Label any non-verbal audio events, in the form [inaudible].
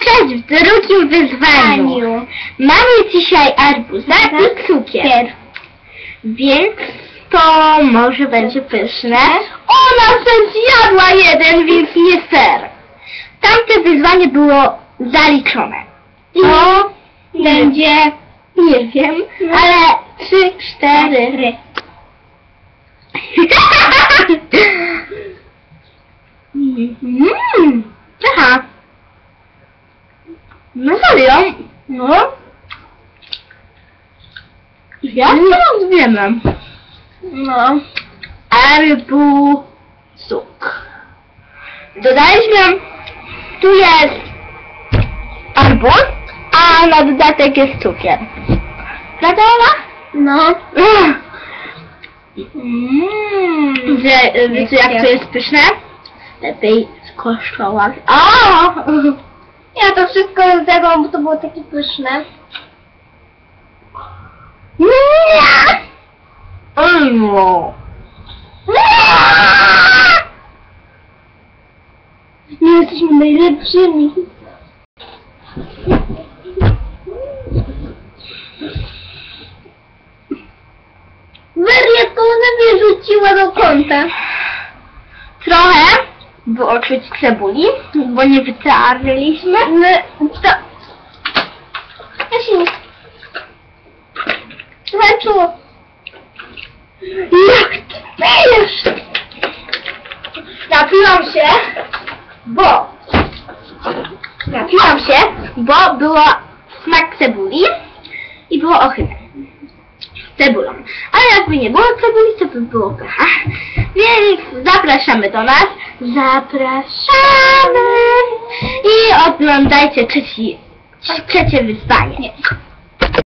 Cześć w drugim wyzwaniu. Mamy dzisiaj arbuza i cukier. Więc to może będzie pyszne. Ona se zjadła jeden, więc nie ser. Tamte wyzwanie było zaliczone. To będzie, nie wiem, ale trzy, cztery. [laughs] Mm, aha. No serio? No. Ja nie rozumiem. No. Arbuzuk. Dodaliśmy, tu jest arbuz, a na dodatek jest cukier. Prawda? No. Mmm. Wiecie jak to jest pyszne? Lepiej skosztować. A! Ja to wszystko zjadłam, bo to było takie pyszne. Ojmo! Nie jesteśmy najlepszymi. Wariatka, ona mnie rzuciła do kąta. Trochę było czuć cebuli, bo nie wytarliśmy. No, to... Nie... Zobaczyło. Jak ty pijesz? Napiłam się, bo... Napiłam się, bo było smak cebuli i było ohydne. Cebulą. Ale jakby nie było cebuli, to by było pycha. Więc zapraszamy do nas. Zapraszamy! I oglądajcie trzeci, trzecie wyzwanie.